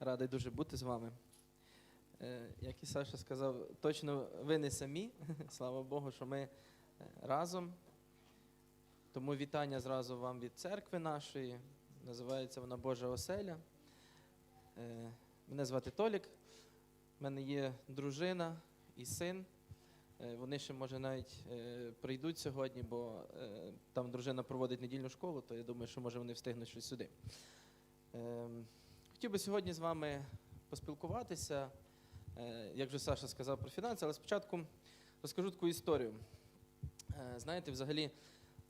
Радий дуже бути з вами. Е, Як і Саша сказав, точно ви не самі. Слава Богу, що ми е, разом. Тому вітання зразу вам від церкви нашої. Називається вона Божа оселя. Е, Мене звати Толік. У мене є дружина і син. Вони ще, може, навіть прийдуть сьогодні, бо там дружина проводить недільну школу, то я думаю, що може вони встигнуть щось сюди. Хотів би сьогодні з вами поспілкуватися, е, як вже Саша сказав про фінанси, але спочатку розкажу таку історію. Е, Знаєте, взагалі,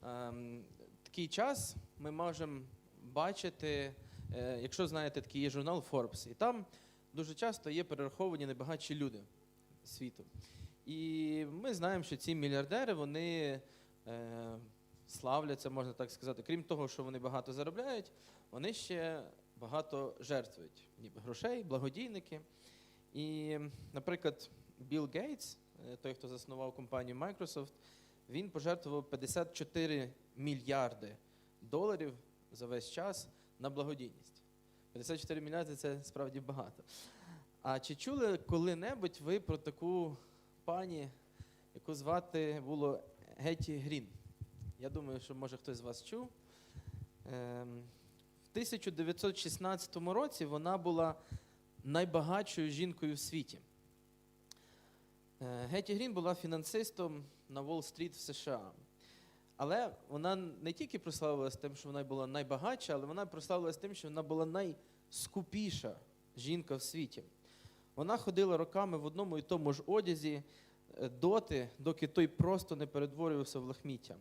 ем, такий час ми можемо бачити, е, якщо знаєте, такий є журнал Forbes, і там дуже часто є перераховані найбагатші люди світу. І ми знаємо, що ці мільярдери, вони славляться, можна так сказати. Крім того, що вони багато заробляють, вони ще багато жертвують, грошей, благодійники. І, наприклад, Білл Гейтс, е, той, хто заснував компанію Microsoft, він пожертвував 54 мільярди доларів за весь час на благодійність. 54 мільярди це справді багато. А чи чули коли-небудь ви про таку пані, яку звати було Гетті Грін? Я думаю, що може хтось з вас чув. Ем, 1916 році вона була найбагатшою жінкою в світі. Е, Гетті Грін була фінансистом на Уолл-стріт в США. Але вона не тільки прославилася тим, що вона була найбагатша, але вона прославилася тим, що вона була найскупіша жінка в світі. Вона ходила роками в одному і тому ж одязі е, доти, доки той просто не перетворювався в лахміття.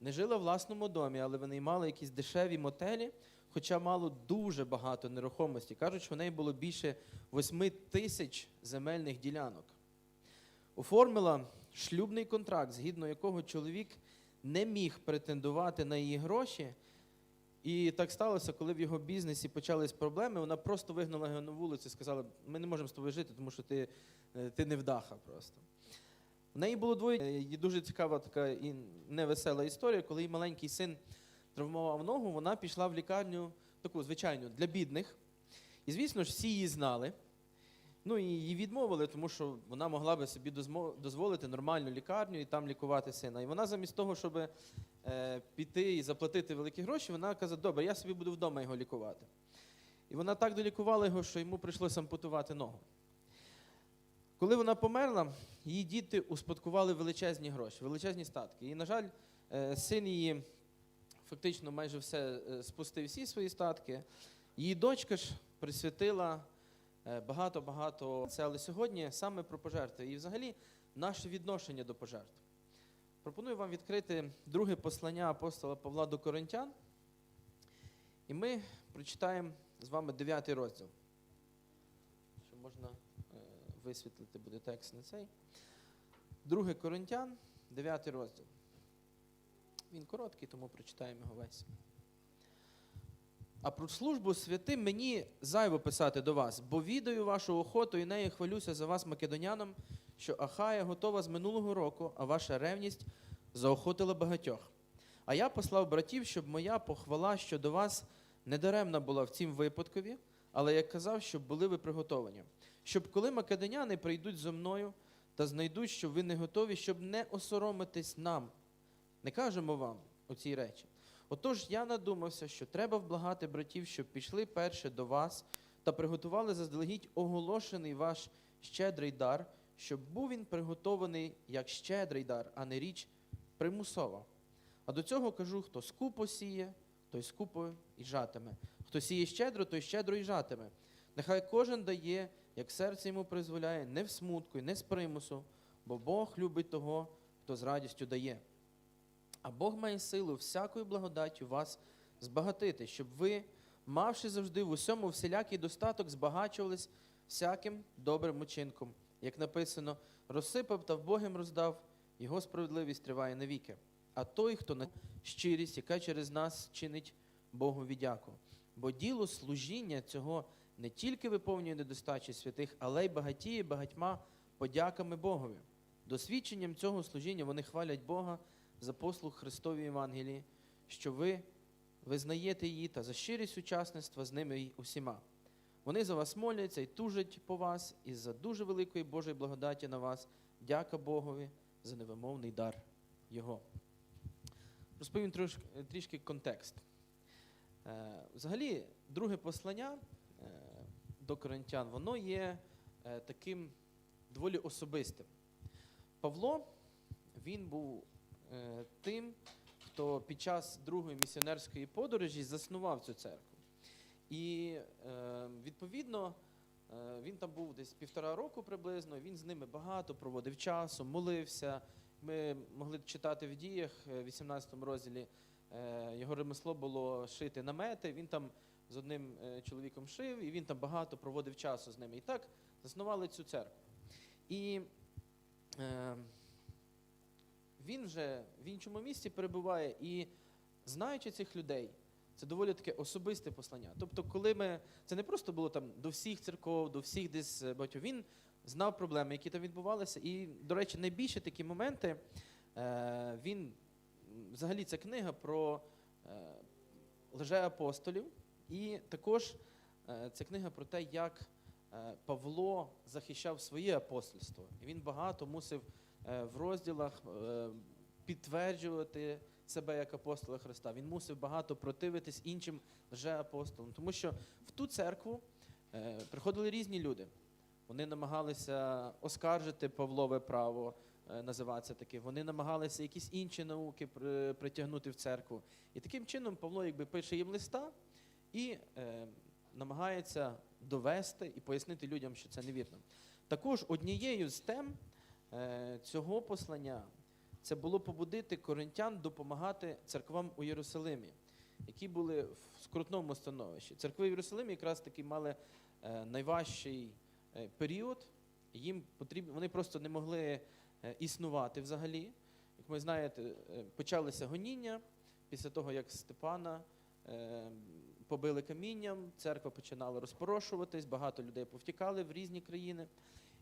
Не жила в власному домі, але винаймала якісь дешеві мотелі, хоча мало дуже багато нерухомості. Кажуть, що в неї було більше 8 тисяч земельних ділянок. Оформила шлюбний контракт, згідно якого чоловік не міг претендувати на її гроші. І так сталося, коли в його бізнесі почались проблеми, вона просто вигнала його на вулицю і сказала: ми не можемо з тобою жити, тому що ти, е, ти невдаха просто. В неї було двоє. І дуже цікава така і невесела історія, коли її маленький син травмував ногу, вона пішла в лікарню таку звичайну для бідних. І, звісно ж, всі її знали. Ну і її відмовили, тому що вона могла би собі дозволити нормальну лікарню і там лікувати сина. І вона замість того, щоб е, піти і заплатити великі гроші, вона каже, добре, я собі буду вдома його лікувати. І вона так долікувала його, що йому прийшлося ампутувати ногу. Коли вона померла, її діти успадкували величезні гроші, величезні статки. І, на жаль, е, син її фактично майже все е, спустив всі свої статки. Її дочка ж присвятила е, багато-багато це, але сьогодні саме про пожертви. І взагалі наше відношення до пожертв. Пропоную вам відкрити друге послання апостола Павла до Коринтян. І ми прочитаємо з вами дев'ятий розділ. Що можна е, висвітлити буде текст на цей. Друге Коринтян, дев'ятий розділ. Він короткий, тому прочитаємо його весь. А про службу святим мені зайво писати до вас, бо відаю вашу охоту і нею хвалюся за вас македонянам, що Ахая готова з минулого року, а ваша ревність заохотила багатьох. А я послав братів, щоб моя похвала щодо вас недаремна була в цім випадкові, але як казав, щоб були ви приготовані. Щоб коли македоняни прийдуть зо мною та знайдуть, що ви не готові, щоб не осоромитись нам. Не кажемо вам оці речі. Отож я надумався, що треба вблагати братів, щоб пішли перше до вас та приготували заздалегідь оголошений ваш щедрий дар, щоб був він приготований як щедрий дар, а не річ примусова. А до цього кажу, хто скупо сіє, той скупо і жатиме. Хто сіє щедро, той щедро і жатиме. Нехай кожен дає, як серце йому призволяє, не в смутку і не з примусу, бо Бог любить того, хто з радістю дає. А Бог має силу всякою благодаттю вас збагатити, щоб ви, мавши завжди в усьому всілякий достаток, збагачувались всяким добрим учинком. Як написано, розсипав та вбогим роздав, його справедливість триває навіки. А той, хто на щирість, яка через нас чинить Богу відяку. Бо діло служіння цього не тільки виповнює недостачі святих, але й багатіє багатьма подяками Богові. Досвідченням цього служіння вони хвалять Бога за послуг Христовій Євангелії, що ви визнаєте її та за щирість учасництва з ними й усіма. Вони за вас моляться і тужать по вас, і за дуже великої Божої благодаті на вас. Дяка Богові за невимовний дар Його. Розповім трошки, трішки контекст. Е, Взагалі, друге послання е, до коринтян, воно є е, таким доволі особистим. Павло, він був тим, хто під час другої місіонерської подорожі заснував цю церкву. І е, відповідно е, він там був десь півтора року приблизно. Він з ними багато проводив часу, молився. Ми могли читати в діях е, 18 розділі. е, Його ремесло було шити намети. Він там з одним е, чоловіком шив, і він там багато проводив часу з ними. І так заснували цю церкву. І е, він вже в іншому місці перебуває і знаючи цих людей, це доволі таке особисте послання. Тобто, коли ми це не просто було там до всіх церков, до всіх десь е, багатьох, він знав проблеми, які там відбувалися. І, до речі, найбільше такі моменти е, він взагалі ця книга про е, лжеапостолів, і також це книга про те, як Павло захищав своє апостольство. І він багато мусив в розділах е, підтверджувати себе як апостола Христа. Він мусив багато противитись іншим лжеапостолам, тому що в ту церкву е, приходили різні люди. Вони намагалися оскаржити Павлове право е, називатися таким. Вони намагалися якісь інші науки притягнути в церкву. І таким чином Павло якби пише їм листа і е, намагається довести і пояснити людям, що це невірно. Також однією з тем е, цього послання це було побудити коринтян допомагати церквам у Єрусалимі, які були в скрутному становищі. Церкви в Єрусалимі якраз таки мали е, найважчий е, період. Їм потрібно, вони просто не могли е, існувати взагалі. Як ви знаєте, е, почалися гоніння після того, як Степана е, побили камінням, церква починала розпорошуватись, багато людей повтікали в різні країни.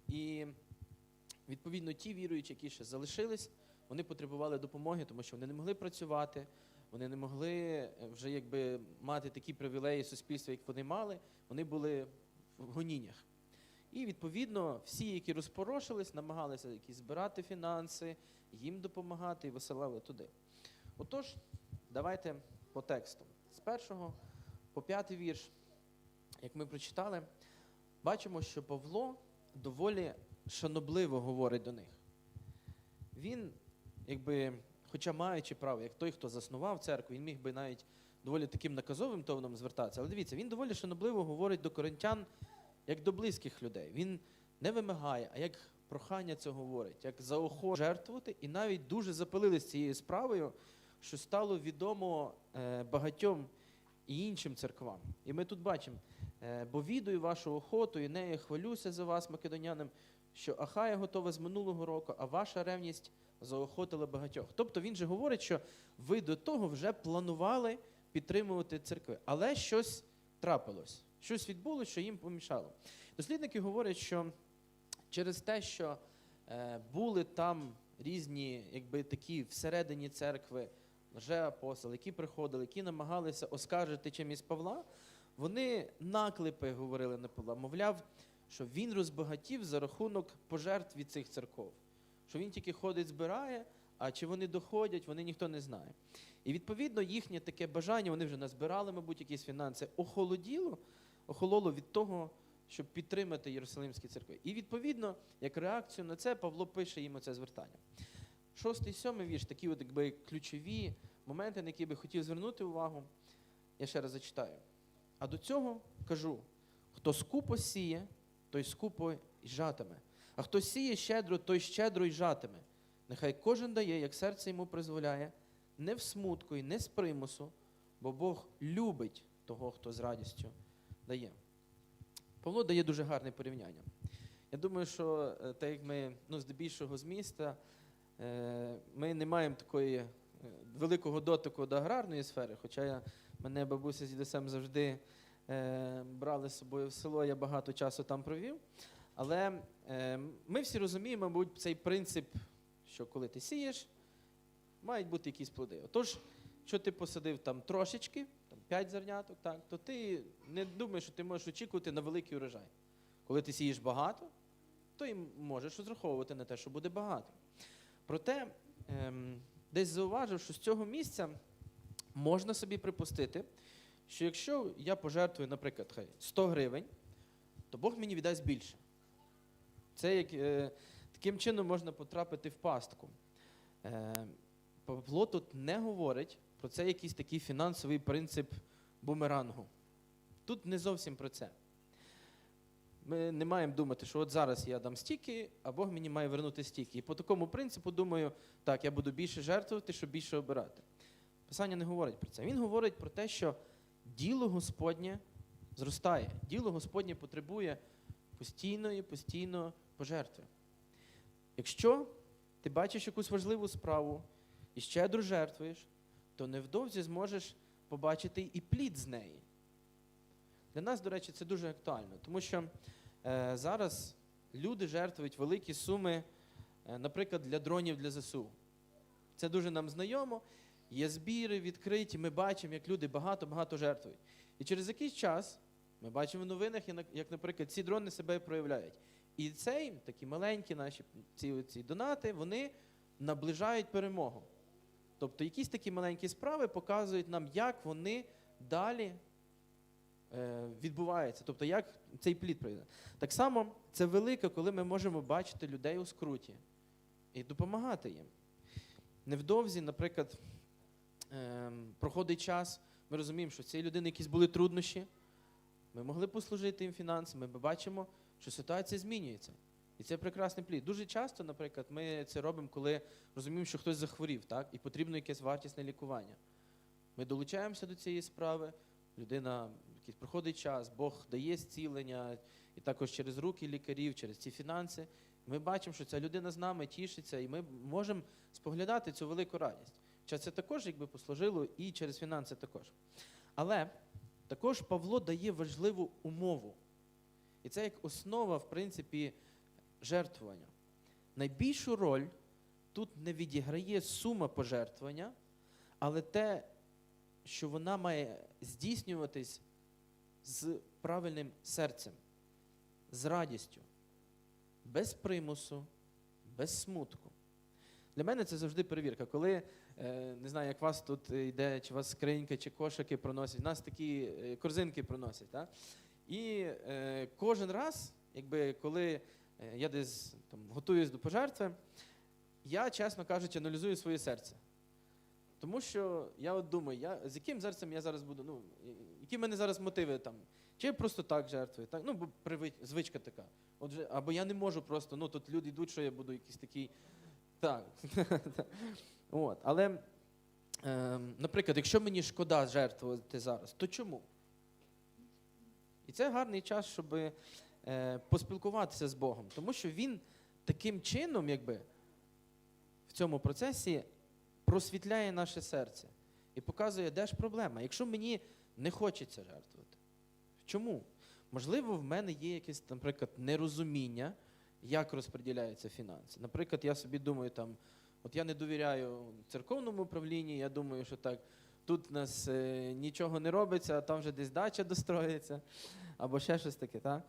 І відповідно ті віруючі, які ще залишились, вони потребували допомоги, тому що вони не могли працювати, вони не могли е, вже якби мати такі привілеї суспільства, як вони мали. Вони були в гоніннях. І відповідно всі, які розпорошились, намагалися якісь збирати фінанси, їм допомагати і висилали туди. Отож, давайте по тексту. З першого по п'ятий вірш, як ми прочитали, бачимо, що Павло доволі шанобливо говорить до них. Він, якби, хоча маючи право, як той, хто заснував церкву, він міг би навіть доволі таким наказовим тоном звертатися. Але дивіться, він доволі шанобливо говорить до коринтян як до близьких людей. Він не вимагає, а як прохання це говорить, як заохо жертвувати, і навіть дуже запалились цією справою, що стало відомо е, багатьом і іншим церквам. І ми тут бачимо, е, бо відую вашу охоту, і нею хвалюся за вас, македонянам, що Ахая готова з минулого року, а ваша ревність заохотила багатьох. Тобто він же говорить, що ви до того вже планували підтримувати церкви, але щось трапилось, щось відбулося, що їм помішало. Дослідники говорять, що через те, що е, були там різні, якби такі всередині церкви лжеапостоли, які приходили, які намагалися оскаржити чимось Павла, вони наклепи говорили на Павла, мовляв, що він розбагатів за рахунок пожертв від цих церков, що він тільки ходить, збирає, а чи вони доходять, вони ніхто не знає. І відповідно їхнє таке бажання, вони вже назбирали, мабуть, якісь фінанси, охолоділо, охололо від того, щоб підтримати Єрусалимські церкви. І відповідно, як реакцію на це, Павло пише їм оце звертання. Шостий, сьомий вірш, такі от якби ключові моменти, на які би хотів звернути увагу. Я ще раз зачитаю. А до цього кажу: хто скупо сіє, той скупо й жатиме. А хто сіє щедро, той щедро й жатиме. Нехай кожен дає, як серце йому призволяє, не в смутку і не з примусу, бо Бог любить того, хто з радістю дає. Павло дає дуже гарне порівняння. Я думаю, що е, так як ми ну, здебільшого з міста, е, ми не маємо такої е, великого дотику до аграрної сфери, хоча я, мене бабуся з дідусем завжди брали з собою в село, я багато часу там провів. Але е, ми всі розуміємо, мабуть, цей принцип, що коли ти сієш, мають бути якісь плоди. Отож, що ти посадив там трошечки, там 5 зерняток, так, то ти не думаєш, що ти можеш очікувати на великий урожай. Коли ти сієш багато, то і можеш розраховувати на те, що буде багато. Проте, ем, десь зауважив, що з цього місця можна собі припустити, що якщо я пожертвую, наприклад, хай 100 гривень, то Бог мені віддасть більше. Це як, е, таким чином можна потрапити в пастку. Е, Павло тут не говорить про це якийсь такий фінансовий принцип бумерангу. Тут не зовсім про це. Ми не маємо думати, що от зараз я дам стільки, а Бог мені має вернути стільки. І по такому принципу думаю, так, я буду більше жертвувати, щоб більше обирати. Писання не говорить про це. Він говорить про те, що діло Господнє зростає. Діло Господнє потребує постійної, постійно пожертви. Якщо ти бачиш якусь важливу справу і щедро жертвуєш, то невдовзі зможеш побачити і плід з неї. Для нас, до речі, це дуже актуально, тому що е, зараз люди жертвують великі суми, е, наприклад, для дронів для ЗСУ. Це дуже нам знайомо. Є збіри відкриті, ми бачимо, як люди багато-багато жертвують. І через якийсь час ми бачимо в новинах, як, наприклад, ці дрони себе проявляють. І цей, такі маленькі наші ці, ці донати, вони наближають перемогу. Тобто якісь такі маленькі справи показують нам, як вони далі е, відбуваються, тобто як цей плід пройде. Так само це велике, коли ми можемо бачити людей у скруті і допомагати їм. Невдовзі, наприклад, проходить час, ми розуміємо, що в цієї людини якісь були труднощі, ми могли послужити їм фінансами, ми бачимо, що ситуація змінюється. І це прекрасний плід. Дуже часто, наприклад, ми це робимо, коли розуміємо, що хтось захворів, так, і потрібно якесь вартісне лікування. Ми долучаємося до цієї справи, людина якийсь проходить час, Бог дає зцілення, і також через руки лікарів, через ці фінанси. Ми бачимо, що ця людина з нами тішиться, і ми можемо споглядати цю велику радість. Хоча це також якби послужило і через фінанси також. Але також Павло дає важливу умову. І це як основа, в принципі, жертвування. Найбільшу роль тут не відіграє сума пожертвування, але те, що вона має здійснюватись з правильним серцем, з радістю, без примусу, без смутку. Для мене це завжди перевірка. Коли не знаю, як вас тут йде, чи вас скринька, чи кошики проносять, нас такі е, корзинки проносять. Так? І е, кожен раз, якби коли е, я десь там, готуюсь до пожертви, я, чесно кажучи, аналізую своє серце. Тому що я от думаю, я, з яким серцем я зараз буду, ну, які в мене зараз мотиви там, чи я просто так жертвую, так? ну, бо привич, звичка така. Отже, або я не можу просто, ну тут люди йдуть, що я буду якийсь такий. Так. От. Але, ем, наприклад, якщо мені шкода жертвувати зараз, то чому? І це гарний час, щоб е, поспілкуватися з Богом, тому що він таким чином, якби, в цьому процесі просвітляє наше серце і показує, де ж проблема. Якщо мені не хочеться жертвувати, чому? Можливо, в мене є якесь, наприклад, нерозуміння, як розподіляються фінанси. Наприклад, я собі думаю, там, от я не довіряю церковному управлінні, я думаю, що так, тут у нас е, нічого не робиться, а там вже десь дача достроїться, або ще щось таке. Так?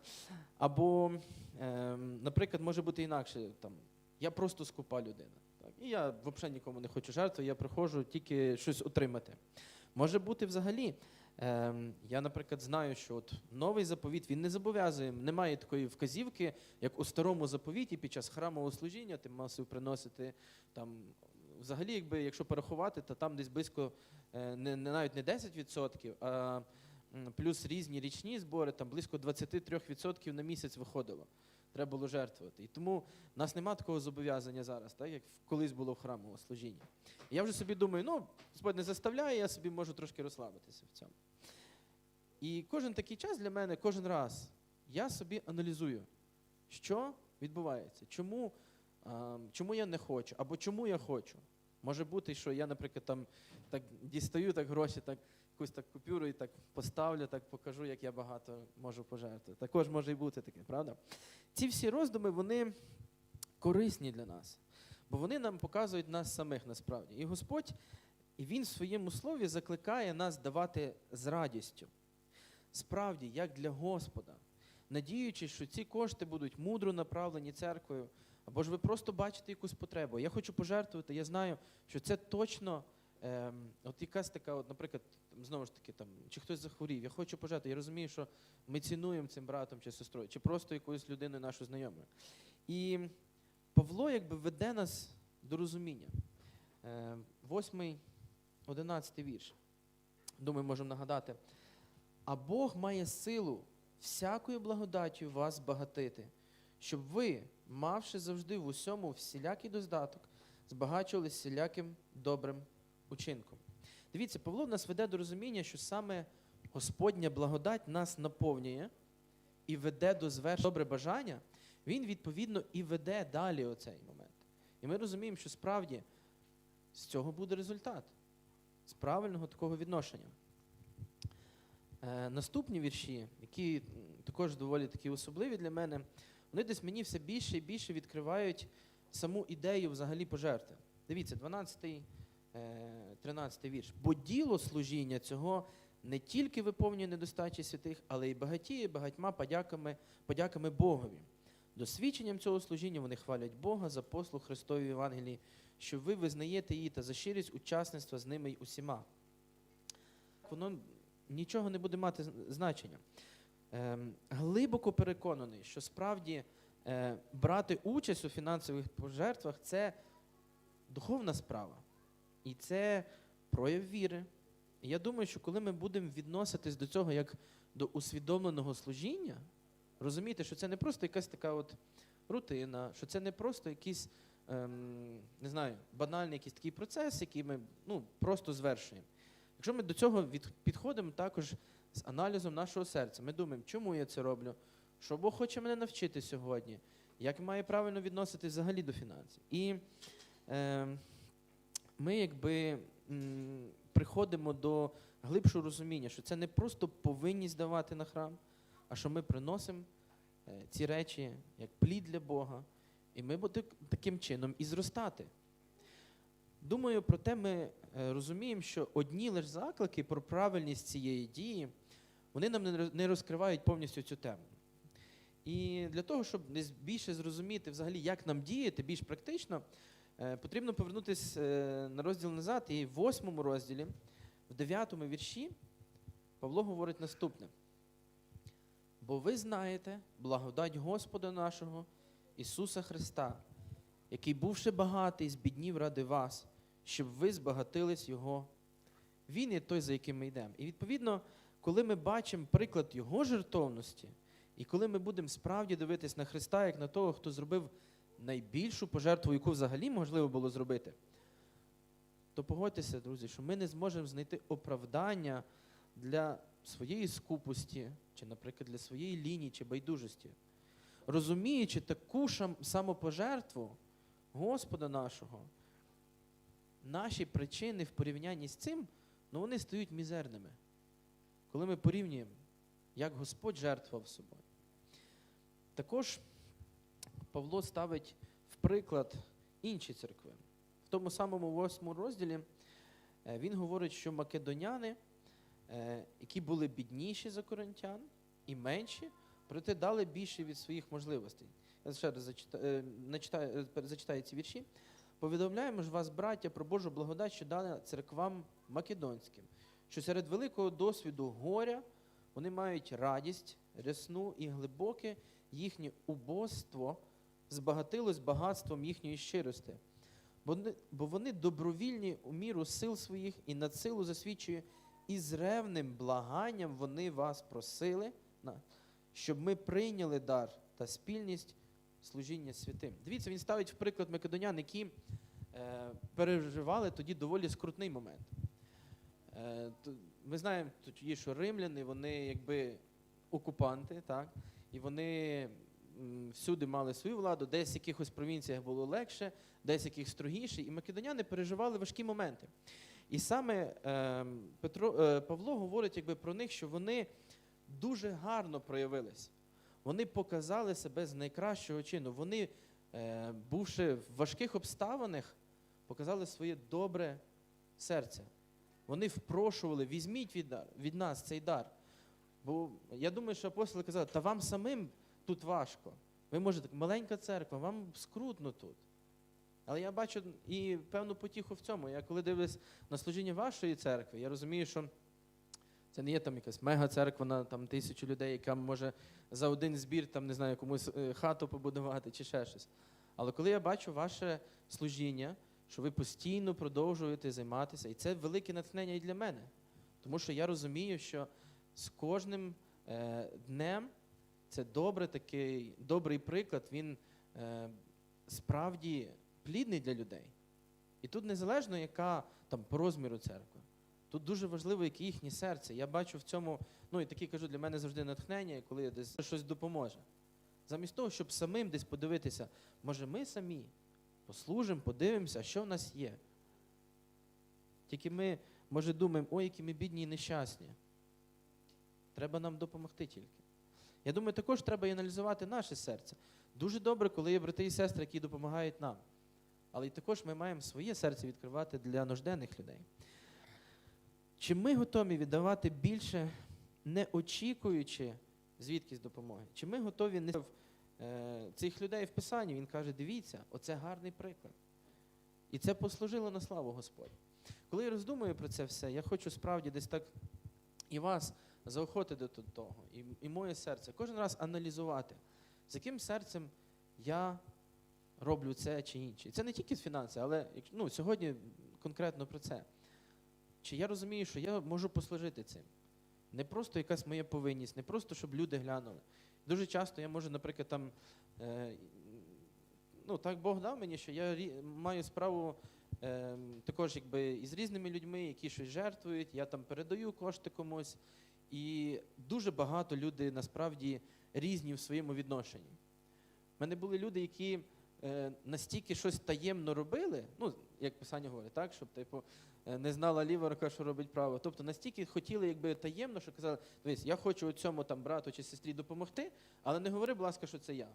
Або, е, наприклад, може бути інакше, там, я просто скупа людина. Так? І я взагалі нікому не хочу жертвувати, я приходжу тільки щось отримати. Може бути взагалі. Ем, я, наприклад, знаю, що от новий заповіт він не зобов'язує, немає такої вказівки, як у старому заповіті під час храмового служіння ти мусив приносити там. Взагалі, якби якщо порахувати, то там десь близько е, не, не навіть не 10%, а плюс різні річні збори, там близько 23% на місяць виходило. Треба було жертвувати. І тому в нас немає такого зобов'язання зараз, так як колись було в храмовому служінні. Я вже собі думаю, ну, Господь не заставляє, я собі можу трошки розслабитися в цьому. І кожен такий час для мене, кожен раз, я собі аналізую, що відбувається, чому, чому я не хочу, або чому я хочу. Може бути, що я, наприклад, там так дістаю так гроші, так якусь так купюру і так поставлю, так покажу, як я багато можу пожертвувати. Також може і бути таке, правда? Ці всі роздуми, вони корисні для нас, бо вони нам показують нас самих насправді. І Господь І він в своєму слові закликає нас давати з радістю. Справді, як для Господа, надіючись, що ці кошти будуть мудро направлені церквою, або ж ви просто бачите якусь потребу. Я хочу пожертвувати, я знаю, що це точно ем, от якась така, от, наприклад, знову ж таки, там, чи хтось захворів, я хочу пожертвувати. Я розумію, що ми цінуємо цим братом чи сестрою, чи просто якоюсь людиною нашу знайомою. І Павло якби веде нас до розуміння. Е, Восьмий, одинадцятий вірш. Думаю, можемо нагадати. А Бог має силу всякою благодаттю вас збагатити, щоб ви, мавши завжди в усьому всілякий доздаток, збагачували всіляким добрим учинком. Дивіться, Павло нас веде до розуміння, що саме Господня благодать нас наповнює і веде до звершення добре бажання, він відповідно і веде далі оцей момент. І ми розуміємо, що справді з цього буде результат, з правильного такого відношення. Е, наступні вірші, які також доволі такі особливі для мене, вони десь мені все більше і більше відкривають саму ідею взагалі пожертви. Дивіться, 12, е, 13 вірш. Бо діло служіння цього не тільки виповнює недостачі святих, але й багатіє багатьма подяками, подяками Богові. Досвідченням цього служіння вони хвалять Бога за послуг Христовій Євангелії, що ви визнаєте її та за щирість учасництва з ними й усіма. Воно нічого не буде мати значення. Ем, глибоко переконаний, що справді е, брати участь у фінансових пожертвах це духовна справа. І це прояв віри. Я думаю, що коли ми будемо відноситись до цього як до усвідомленого служіння, розуміти, що це не просто якась така от рутина, що це не просто якийсь, ем, не знаю, банальний якийсь такий процес, який ми ну, просто звершуємо. Якщо ми до цього підходимо також з аналізом нашого серця, ми думаємо, чому я це роблю, що Бог хоче мене навчити сьогодні, як має правильно відноситись взагалі до фінансів. І е, ми якби м, приходимо до глибшого розуміння, що це не просто повинність давати на храм, а що ми приносимо е, ці речі як плід для Бога, і ми будемо таким чином і зростати. Думаю, проте ми е, розуміємо, що одні лише заклики про правильність цієї дії, вони нам не розкривають повністю цю тему. І для того, щоб більше зрозуміти взагалі, як нам діяти більш практично, е, потрібно повернутися на розділ назад, і в восьмому розділі, в дев'ятому вірші, Павло говорить наступне. Бо ви знаєте благодать Господа нашого Ісуса Христа, який, бувши багатий, збіднів ради вас, щоб ви збагатились Його. Він є той, за яким ми йдемо. І відповідно, коли ми бачимо приклад Його жертовності, і коли ми будемо справді дивитись на Христа, як на того, хто зробив найбільшу пожертву, яку взагалі можливо було зробити, то погодьтеся, друзі, що ми не зможемо знайти оправдання для своєї скупості, чи, наприклад, для своєї лінії чи байдужості. Розуміючи таку самопожертву Господа нашого, наші причини в порівнянні з цим, ну вони стають мізерними. Коли ми порівнюємо, як Господь жертвував собою. Також Павло ставить в приклад інші церкви. В тому самому восьмому розділі е, він говорить, що македоняни, е, які були бідніші за коринтян і менші, проте дали більше від своїх можливостей. Я ще раз зачитаю, е, зачитаю ці вірші. Повідомляємо ж вас, браття, про Божу благодать, що дана церквам македонським, що серед великого досвіду горя вони мають радість, рясну і глибоке їхнє убоство збагатилось багатством їхньої щирості. Бо вони добровільні у міру сил своїх і над силу засвідчує, і з ревним благанням вони вас просили, щоб ми прийняли дар та спільність служіння святим. Дивіться, він ставить в приклад македонян, які е, переживали тоді доволі скрутний момент. Е, то- ми знаємо тоді, що римляни, вони якби окупанти, так? і вони всюди мали свою владу, десь в якихось провінціях було легше, десь в яких строгіше, і македоняни переживали важкі моменти. І саме е, Петро, е, Павло говорить якби, про них, що вони дуже гарно проявились. Вони показали себе з найкращого чину. Вони, е, бувши в важких обставинах, показали своє добре серця. Вони впрошували, візьміть від, від нас цей дар. Бо я думаю, що апостоли казали, та вам самим тут важко. Ви можете, маленька церква, вам скрутно тут. Але я бачу і певну потіху в цьому. Я коли дивлюсь на служіння вашої церкви, я розумію, що це не є там якась мега-церква на там, тисячу людей, яка може за один збір там, не знаю, комусь е, хату побудувати чи ще щось. Але коли я бачу ваше служіння, що ви постійно продовжуєте займатися, і це велике натхнення і для мене. Тому що я розумію, що з кожним е, днем це добре такий, добрий приклад, він е, справді плідний для людей. І тут незалежно, яка там по розміру церкви. Тут дуже важливо, яке їхнє серце. Я бачу в цьому, ну і такі кажу, для мене завжди натхнення, коли десь щось допоможе. Замість того, щоб самим десь подивитися, може ми самі послужимо, подивимося, що в нас є. Тільки ми, може, думаємо, ой, які ми бідні і нещасні. Треба нам допомогти тільки. Я думаю, також треба і аналізувати наше серце. Дуже добре, коли є брати і сестри, які допомагають нам. Але й також ми маємо своє серце відкривати для нужденних людей. Чи ми готові віддавати більше, не очікуючи звідкись допомоги? Чи ми готові не е, цих людей в Писанні? Він каже: дивіться, оце гарний приклад. І це послужило на славу Господь. Коли я роздумую про це все, я хочу справді десь так і вас заохотити до того, і, і моє серце, кожен раз аналізувати, з яким серцем я роблю це чи інше. І це не тільки з фінанси, але ну, сьогодні конкретно про це. Чи я розумію, що я можу послужити цим? Не просто якась моя повинність, не просто, щоб люди глянули. Дуже часто я можу, наприклад, там, е, ну, так Бог дав мені, що я рі- маю справу е, також якби, із різними людьми, які щось жертвують, я там передаю кошти комусь. І дуже багато люди насправді різні в своєму відношенні. У мене були люди, які настільки щось таємно робили, ну, як писання говорить, так, щоб типу, е, не знала ліва рука, що робить право. Тобто настільки хотіли якби таємно, що казали, дивись, я хочу цьому там брату чи сестрі допомогти, але не говори, будь ласка, що це я.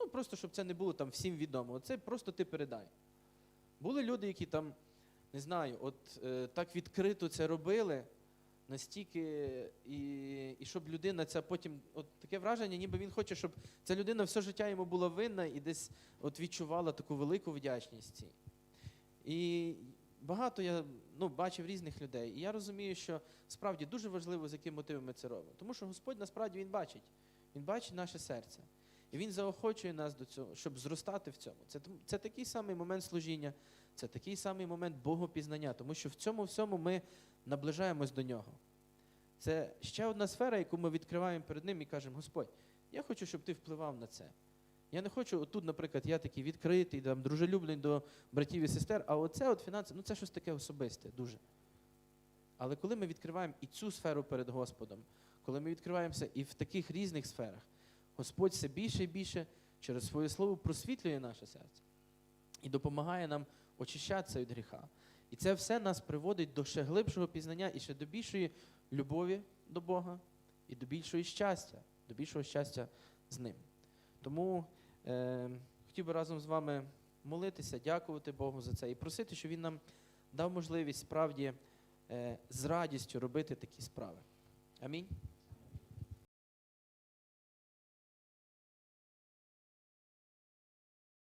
Ну, просто щоб це не було там всім відомо. Це просто ти передай. Були люди, які там, не знаю, от е, так відкрито це робили, настільки, і, і щоб людина ця потім, от таке враження, ніби він хоче, щоб ця людина все життя йому була винна і десь от відчувала таку велику вдячність. І багато я ну, бачив різних людей. І я розумію, що справді дуже важливо, з яким мотивом ми це робимо. Тому що Господь насправді Він бачить. Він бачить наше серце. І Він заохочує нас до цього, щоб зростати в цьому. Це, це такий самий момент служіння, це такий самий момент Богопізнання, тому що в цьому всьому ми наближаємось до нього. Це ще одна сфера, яку ми відкриваємо перед ним і кажемо, Господь, я хочу, щоб ти впливав на це. Я не хочу, отут, наприклад, я такий відкритий, там, дружелюбний до братів і сестер, а оце от фінанси, ну це щось таке особисте, дуже. Але коли ми відкриваємо і цю сферу перед Господом, коли ми відкриваємося і в таких різних сферах, Господь все більше і більше через своє слово просвітлює наше серце і допомагає нам очищатися від гріха. І це все нас приводить до ще глибшого пізнання і ще до більшої любові до Бога і до більшого щастя, до більшого щастя з ним. Тому е, хотів би разом з вами молитися, дякувати Богу за це і просити, щоб Він нам дав можливість справді е, з радістю робити такі справи. Амінь.